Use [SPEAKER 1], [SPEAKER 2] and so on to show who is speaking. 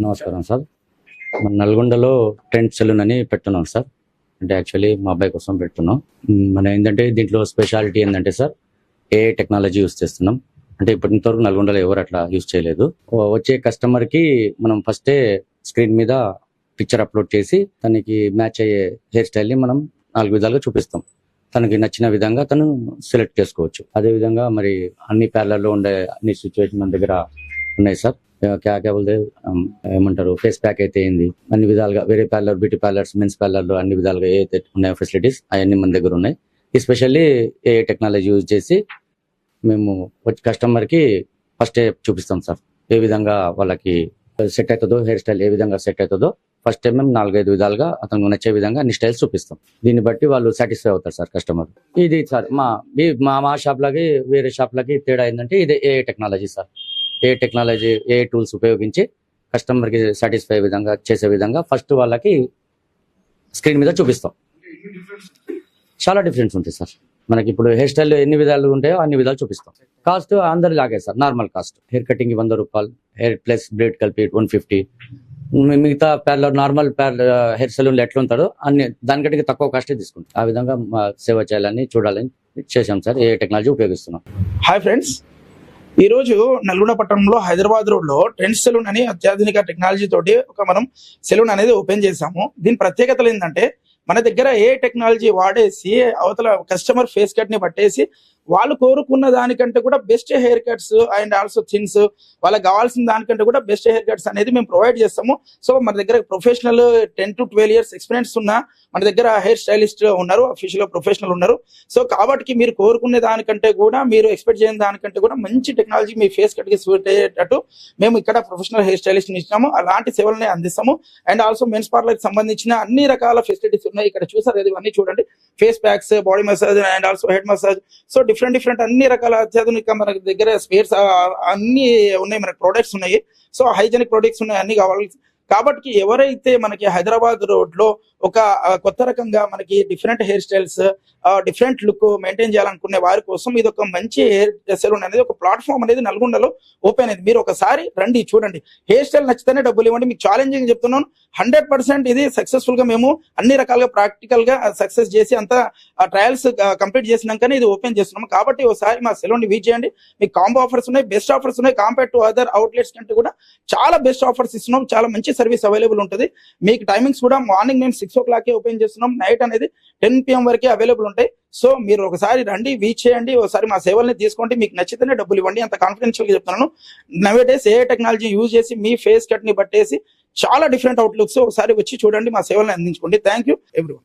[SPEAKER 1] నమస్కారం సార్. మన నల్గొండలో టెంట్ సెలూన్ అని పెట్టున్నాం సార్. అంటే యాక్చువల్లీ మా అబ్బాయి కోసం పెట్టున్నాం. మనం మన ఏంటంటే దీంట్లో స్పెషాలిటీ ఏంటంటే సార్ ఏ టెక్నాలజీ యూస్ చేస్తున్నాం. అంటే ఇప్పటివరకు నల్గొండలో ఎవరు అట్లా యూస్ చేయలేదు. వచ్చే కస్టమర్కి మనం ఫస్టే స్క్రీన్ మీద పిక్చర్ అప్లోడ్ చేసి తనకి మ్యాచ్ అయ్యే హెయిర్ స్టైల్ని మనం నాలుగు విధాలుగా చూపిస్తాం. తనకి నచ్చిన విధంగా తను సెలెక్ట్ చేసుకోవచ్చు. అదే విధంగా మరి అన్ని పార్లర్లో ఉండే అన్ని సిచ్యువేషన్ మన దగ్గర ఉన్నాయి సార్. క్యా క్యా ఏమంటారు? ఫేస్ ప్యాక్ అయితే ఏంది? అన్ని విధాలుగా వేరే పార్లర్ బ్యూటీ పార్లర్స్ మెన్స్ పార్లర్లు అన్ని విధాలుగా ఏ ఉన్నాయో ఫెసిలిటీస్ అవన్నీ మన దగ్గర ఉన్నాయి. ఎస్పెషల్లీ ఏ టెక్నాలజీ యూజ్ చేసి మేము కస్టమర్కి కస్టమర్ ఫస్ట్ చూపిస్తాం సార్. ఏ విధంగా వాళ్ళకి సెట్ అవుతుందో హెయిర్ స్టైల్ ఏ విధంగా సెట్ అవుతుందో ఫస్ట్ టైం మేము నాలుగైదు విధాలుగా అతను నచ్చే విధంగా అన్ని స్టైల్స్ చూపిస్తాం. దీన్ని బట్టి వాళ్ళు సాటిస్ఫై అవుతారు సార్ కస్టమర్ ఇది సార్ మా మా మా షాప్ వేరే షాప్ లకి తేడా ఏంటంటే ఇది ఏ టెక్నాలజీ సార్. ఏ టెక్నాలజీ ఏ టూల్స్ ఉపయోగించి కస్టమర్కి సాటిస్ఫై విధంగా చేసే విధంగా ఫస్ట్ వాళ్ళకి స్క్రీన్ మీద చూపిస్తాం. చాలా డిఫరెన్స్ ఉంటాయి సార్. మనకి ఇప్పుడు హెయిర్ స్టైల్ ఎన్ని విధాలు ఉంటాయో అన్ని విధాలు చూపిస్తాం. కాస్ట్ అందరి లాగే sir normal cost. Hair cutting వంద రూపాయలు హెయిర్ ప్లస్ బ్లేడ్ కలిపి వన్ ఫిఫ్టీ. మిగతా ప్యార్లర్ నార్మల్ ప్యార్లర్ హెయిర్ సెలూన్లు ఎట్లా ఉంటాడో అన్ని దానికంటే తక్కువ కాస్టే తీసుకుంటాం. ఆ విధంగా సేవ చేయాలని చూడాలని చేశాం సార్ ఏ టెక్నాలజీ ఉపయోగిస్తున్నాం.
[SPEAKER 2] హాయ్ ఫ్రెండ్స్ ఈ రోజు నల్గొండ పట్టణంలో హైదరాబాద్ రోడ్లో ట్రెండ్ సెలూన్ అని అత్యాధునిక టెక్నాలజీ తోటి ఒక మనం సెలూన్ అనేది ఓపెన్ చేసాము దీని ప్రత్యేకతలు ఏంటంటే మన దగ్గర ఏ టెక్నాలజీ వాడేసి అవతల కస్టమర్ ఫేస్ కట్ని పట్టేసి వాళ్ళు కోరుకున్న దానికంటే కూడా best hair cuts and also things వాళ్ళకి కావాల్సిన దానికంటే కూడా బెస్ట్ హెయిర్ కట్స్ అనేది మేము ప్రొవైడ్ చేస్తాము. సో మన దగ్గర professional ten to twelve years experience ఉన్న మన దగ్గర హెయిర్ స్టైలిస్ట్ ఉన్నారు అఫీషియల్ ప్రొఫెషనల్ ఉన్నారు. సో కాబట్టి మీరు కోరుకునే దానికంటే కూడా మీరు ఎక్స్పెక్ట్ చేయని దానికంటే కూడా మంచి టెక్నాలజీ మీ ఫేస్ కట్కి సూట్ అయ్యేటట్టు మేము ఇక్కడ ప్రొఫెషనల్ హెయిర్ స్టైలిస్ట్ ఇచ్చినాము. అలాంటి సేవలని అందిస్తాము. అండ్ ఆల్సో మెన్స్ పార్లర్కి సంబంధించిన అన్ని రకాల ఫెసిలిటీస్ ఉన్నాయి. ఇక్కడ చూసారు ఇవన్నీ చూడండి. Face packs body massage and also head massage so different different అన్ని రకాల అత్యాధునిక మన దగ్గర స్పేర్స్ అన్ని ఉన్నాయి మనకి ప్రొడక్ట్స్ ఉన్నాయి. సో హైజెనిక్ ప్రొడక్ట్స్ ఉన్నాయి అన్ని కావాలి. కాబట్టి ఎవరైతే మనకి హైదరాబాద్ రోడ్లో ఒక కొత్త రకంగా మనకి different hair styles different look maintain చేయాలనుకునే వారి కోసం ఇది ఒక మంచి హెయిర్ సెలూన్ అనేది ఒక ప్లాట్ఫామ్ అనేది నల్గొండలో ఓపెన్ అయింది. మీరు ఒకసారి రండి చూడండి. హెయిర్ స్టైల్ నచ్చితేనే డబ్బులు ఇవ్వండి. మీకు ఛాలెంజింగ్ చెప్తున్నాను. హండ్రెడ్ పర్సెంట్ ఇది సక్సెస్ఫుల్గా మేము అన్ని రకాలుగా ప్రాక్టికల్గా సక్సెస్ చేసి అంత ట్రయల్స్ కంప్లీట్ చేసినాకనే ఇది ఓపెన్ చేస్తున్నాం కాబట్టి ఒకసారి మా సెలూన్ని చేయండి. మీకు కాంబో ఆఫర్స్ ఉన్నాయి బెస్ట్ ఆఫర్స్ ఉన్నాయి. కంపేర్ టు అదర్ అవుట్లెట్స్ కంటే కూడా చాలా బెస్ట్ ఆఫర్స్ ఇస్తున్నాం. చాలా మంచి సర్వీస్ అవైలబుల్ ఉంటుంది. మీకు టైమింగ్స్ కూడా మార్నింగ్ మేము సిక్స్ ఓ క్లాక్ ఓపెన్ చేస్తున్నాం. నైట్ అనేది టెన్ పిఎం వరకే అవైలబుల్ ఉంటాయి. సో మీరు ఒకసారి రండి వీచ్ చేయండి. ఒకసారి మా సేవల్ని తీసుకోండి. మీకు నచ్చితేనే డబ్బులు ఇవ్వండి. అంత కాన్ఫిడెన్షియల్గా చెప్తున్నాను. నవే డేస్ ఏ టెక్నాలజీ యూజ్ చేసి మీ ఫేస్ కట్ని బట్టేసి చాలా డిఫరెంట్ అవుట్లుక్స్ ఒకసారి వచ్చి చూడండి. మా సేవలను అందించుకోండి. Thank you every